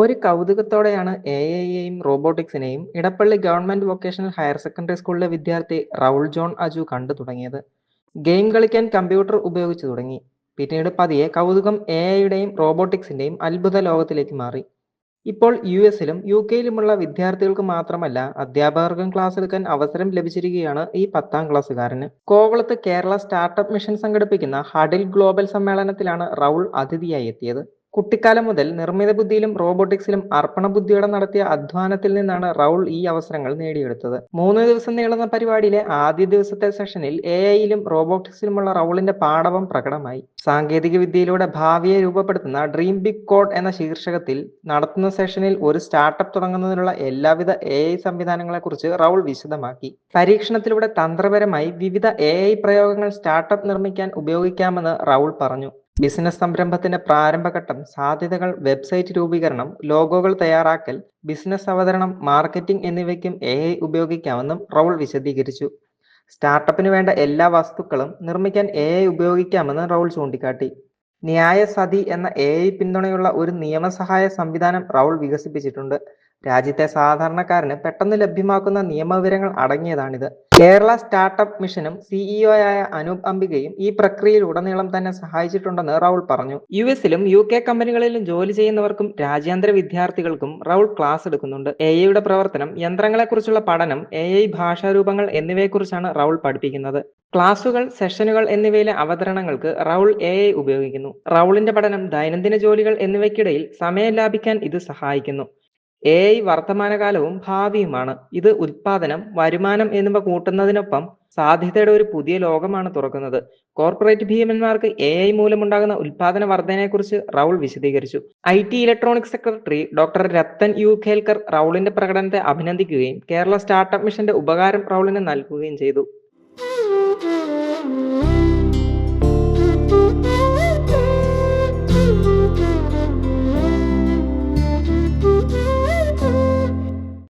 ഒരു കൗതുകത്തോടെയാണ് എ എഐയെയും റോബോട്ടിക്സിനെയും Edappally government vocational higher secondary സ്കൂളിലെ വിദ്യാർത്ഥി റൗൾ ജോൺ അജു കണ്ടു തുടങ്ങിയത്. ഗെയിം കളിക്കാൻ കമ്പ്യൂട്ടർ ഉപയോഗിച്ചു തുടങ്ങി. പിന്നീട് പതിയെ കൗതുകം എ ഐയുടെയും റോബോട്ടിക്സിന്റെയും അത്ഭുത ലോകത്തിലേക്ക് മാറി. ഇപ്പോൾ യു എസിലും യു കെയിലുമുള്ള വിദ്യാർത്ഥികൾക്ക് മാത്രമല്ല അധ്യാപകർക്കും ക്ലാസ് എടുക്കാൻ അവസരം ലഭിച്ചിരിക്കുകയാണ് ഈ പത്താം ക്ലാസ്സുകാരന്. കോവളത്ത് കേരള സ്റ്റാർട്ടപ്പ് മിഷൻ സംഘടിപ്പിക്കുന്ന ഹഡിൽ ഗ്ലോബൽ സമ്മേളനത്തിലാണ് റൗൾ അതിഥിയായി എത്തിയത്. കുട്ടിക്കാലം മുതൽ നിർമ്മിത ബുദ്ധിയിലും റോബോട്ടിക്സിലും അർപ്പണ ബുദ്ധിയോടെ നടത്തിയ അധ്വാനത്തിൽ നിന്നാണ് റൗൾ ഈ അവസരങ്ങൾ നേടിയെടുത്തത്. മൂന്ന് ദിവസം നീളുന്ന പരിപാടിയിലെ ആദ്യ ദിവസത്തെ സെഷനിൽ എ ഐയിലും റോബോട്ടിക്സിലുമുള്ള റൗളിന്റെ പാഠവം പ്രകടമായി. സാങ്കേതിക വിദ്യയിലൂടെ ഭാവിയെ രൂപപ്പെടുത്തുന്ന ഡ്രീം ബിഗ് കോഡ് എന്ന ശീർഷകത്തിൽ നടത്തുന്ന സെഷനിൽ ഒരു സ്റ്റാർട്ടപ്പ് തുടങ്ങുന്നതിനുള്ള എല്ലാവിധ എ ഐ സംവിധാനങ്ങളെക്കുറിച്ച് റൗൾ വിശദമാക്കി. പരീക്ഷണത്തിലൂടെ തന്ത്രപരമായി വിവിധ എ ഐ പ്രയോഗങ്ങൾ സ്റ്റാർട്ടപ്പ് നിർമ്മിക്കാൻ ഉപയോഗിക്കാമെന്ന് റൗൾ പറഞ്ഞു. ബിസിനസ് സംരംഭത്തിന്റെ പ്രാരംഭഘട്ടം സാധ്യതകൾ വെബ്സൈറ്റ് രൂപീകരണം ലോഗോകൾ തയ്യാറാക്കൽ ബിസിനസ് അവതരണം മാർക്കറ്റിംഗ് എന്നിവയ്ക്കും എ ഐ ഉപയോഗിക്കാമെന്നും റൗൾ വിശദീകരിച്ചു. സ്റ്റാർട്ടപ്പിന് വേണ്ട എല്ലാ വസ്തുക്കളും നിർമ്മിക്കാൻ എ ഐ ഉപയോഗിക്കാമെന്ന് റൗൾ ചൂണ്ടിക്കാട്ടി. ന്യായ സതി എന്ന എ ഐ പിന്തുണയുള്ള ഒരു നിയമസഹായ സംവിധാനം റൗൾ വികസിപ്പിച്ചിട്ടുണ്ട്. രാജ്യത്തെ സാധാരണക്കാരന് പെട്ടെന്ന് ലഭ്യമാക്കുന്ന നിയമവിവരങ്ങൾ അടങ്ങിയതാണിത്. കേരള സ്റ്റാർട്ടപ്പ് മിഷനും സിഇഒയായ അനൂപ് അംബികയും ഈ പ്രക്രിയയിൽ ഉടനീളം തന്നെ സഹായിച്ചിട്ടുണ്ടെന്ന് റൗൾ പറഞ്ഞു. യു എസിലും യു കെ കമ്പനികളിലും ജോലി ചെയ്യുന്നവർക്കും രാജ്യാന്തര വിദ്യാർത്ഥികൾക്കും റൗൾ ക്ലാസ് എടുക്കുന്നുണ്ട്. എ ഐയുടെ പ്രവർത്തനം യന്ത്രങ്ങളെക്കുറിച്ചുള്ള പഠനം എ ഐ ഭാഷാരൂപങ്ങൾ എന്നിവയെക്കുറിച്ചാണ് റൗൾ പഠിപ്പിക്കുന്നത്. ക്ലാസുകൾ സെഷനുകൾ എന്നിവയിലെ അവതരണങ്ങൾക്ക് റൗൾ എ ഐ ഉപയോഗിക്കുന്നു. റൗളിന്റെ പഠനം ദൈനംദിന ജോലികൾ എന്നിവയ്ക്കിടയിൽ സമയം ലാഭിക്കാൻ ഇത് സഹായിക്കുന്നു. എ ഐ വർത്തമാനകാലവും ഭാവിയുമാണ്. ഇത് ഉൽപാദനം വരുമാനം എന്നിവ കൂട്ടുന്നതിനൊപ്പം സാധ്യതയുടെ ഒരു പുതിയ ലോകമാണ് തുറക്കുന്നത്. കോർപ്പറേറ്റ് ഭീമന്മാർക്ക് എ ഐ മൂലമുണ്ടാകുന്ന ഉൽപാദന വർധനയെക്കുറിച്ച് റൗൾ വിശദീകരിച്ചു. I T electronic secretary doctor Rathan U Khelkar റൗളിന്റെ പ്രകടനത്തെ അഭിനന്ദിക്കുകയും കേരള സ്റ്റാർട്ടപ്പ് മിഷന്റെ ഉപകാരം റൗളിന് നൽകുകയും ചെയ്തു.